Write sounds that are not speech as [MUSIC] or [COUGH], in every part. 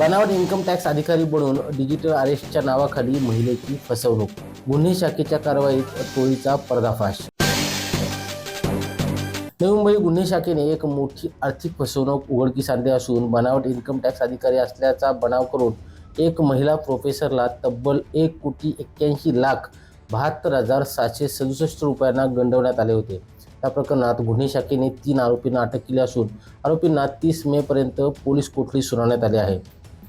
बनावट income tax अधिकारी बनून डिजिटल अरेस्टच्या नावाखाली महिलेची फसवणूक. गुन्हे शाखेच्या कारवाईत टोळीचा पर्दाफाश. नवी मुंबई गुन्हे शाखेने एक मोठी आर्थिक फसवणूक उघडकीस आणली असून बनावट इन्कम टॅक्स अधिकारी असल्याचा बनाव करून एक महिला प्रोफेसरला तब्बल एक कोटी एक्क्याऐंशी लाख बहात्तर हजार सातशे सदुसष्ट रुपयांना गंडवण्यात आले होते. या प्रकरणात गुन्हे शाखेने तीन आरोपींना अटक केली असून आरोपींना तीस मेपर्यंत पोलीस कोठडी सुनावण्यात आली आहे.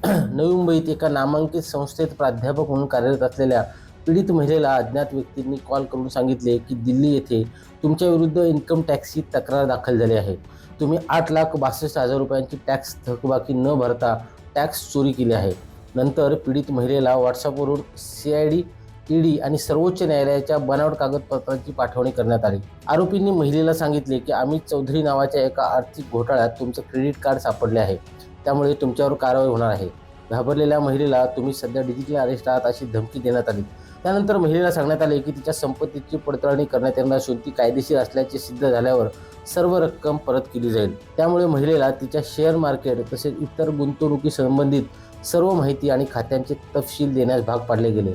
[CLEARS THROAT] नवी मुंबईत एका नामांकित संस्थेत प्राध्यापक म्हणून कार्यरत असलेल्या पीडित महिलेला अज्ञात व्यक्तींनी कॉल करून सांगितले की दिल्ली येथे तुमच्या विरुद्ध इन्कम टॅक्सची तक्रार दाखल झाली आहे. तुम्ही आठ लाख बासष्ट हजार रुपयांची टॅक्स थकबाकी न भरता टॅक्स चोरी केली आहे. नंतर पीडित महिलेला व्हॉट्सअपवरून सी आय डी ईडी आणि सर्वोच्च न्यायालयाच्या बनावट कागदपत्रांची पाठवणी करण्यात आली. आरोपींनी महिलेला सांगितले की अमित चौधरी नावाच्या एका आर्थिक घोटाळ्यात तुमचं क्रेडिट कार्ड सापडले आहे. त्यामुळे तुमच्यावर कारवाई होणार आहे. घाबरलेल्या महिलेला तुम्ही सध्या डिजिटल अरेस्ट आहात अशी धमकी देण्यात आली. त्यानंतर महिलेला सांगण्यात आले की तिच्या संपत्तीची पडताळणी करण्यात येणार असून ती कायदेशीर असल्याचे सिद्ध झाल्यावर सर्व रक्कम परत केली जाईल. त्यामुळे महिलेला तिच्या शेअर मार्केट तसेच इतर गुंतवणुकी संबंधित सर्व माहिती आणि खात्यांचे तपशील देण्यास भाग पाडले गेले.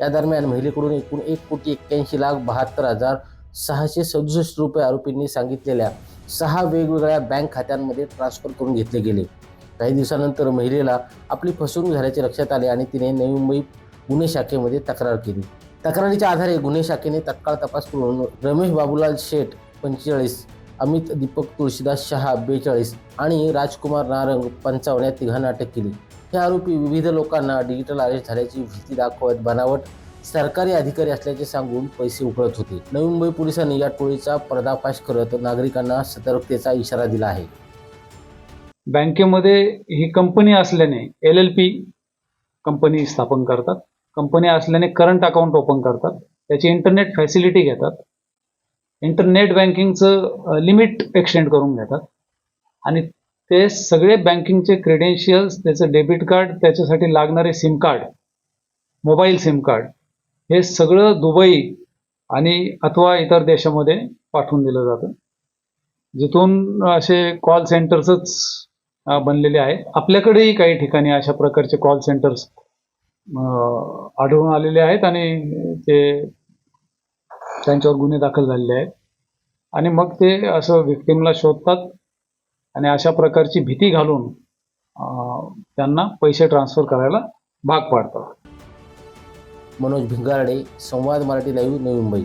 या दरम्यान महिलेकडून एकूण एक कोटी एक्क्याऐंशी लाख बहात्तर हजार सहाशे सदुसष्ट रुपये आरोपींनी सांगितलेल्या सहा वेगवेगळ्या बँक खात्यांमध्ये ट्रान्स्फर करून घेतले गेले. काही दिवसानंतर महिलेला आपली फसवणूक झाल्याचे लक्षात आले आणि तिने नवी मुंबई गुन्हे शाखेमध्ये तक्रार केली. तक्रारीच्या आधारे गुन्हे शाखेने तत्काळ तपास करून रमेश बाबूलाल शेठ पंचेचाळीस अमित दीपक तुळशीदास शहा बेचाळीस आणि राजकुमार नारंग पंचावन्न या तिघांना अटक केली. हे आरोपी विविध लोकांना डिजिटल अरेस्ट झाल्याची भीती दाखवत बनावट सरकारी अधिकारी असल्याचे सांगून पैसे उकळत होते. नवी मुंबई पोलिसांनी या टोळीचा पर्दाफाश करत नागरिकांना सतर्कतेचा इशारा दिला आहे. बँकेमध्ये ही कंपनी असल्याने एल एल पी कंपनी स्थापन करतात. कंपनी असल्याने करंट अकाउंट ओपन करतात. त्याची इंटरनेट फॅसिलिटी घेतात. इंटरनेट बँकिंगचं लिमिट एक्सटेंड करून घेतात. आणि ते सगळे बँकिंगचे क्रेडेन्शियल्स त्याचं डेबिट कार्ड त्याच्यासाठी लागणारे SIM card mobile SIM card हे सगळं दुबई आणि अथवा इतर देशामध्ये पाठवून दिलं जातं. जिथून असे कॉल सेंटर्सच बनलेले आहेत. आपल्याकडेही काही ठिकाणी अशा प्रकारचे कॉल सेंटर्स आढळून आलेले आहेत आणि ते त्यांच्यावर गुन्हे दाखल झालेले आहेत. आणि मग ते असं व्हिक्टिमला शोधतात आणि अशा प्रकारची भीती घालून त्यांना पैसे ट्रान्सफर करायला भाग पाडतात. मनोज भिंगारडे संवाद मराठी लाईव्ह नवी मुंबई.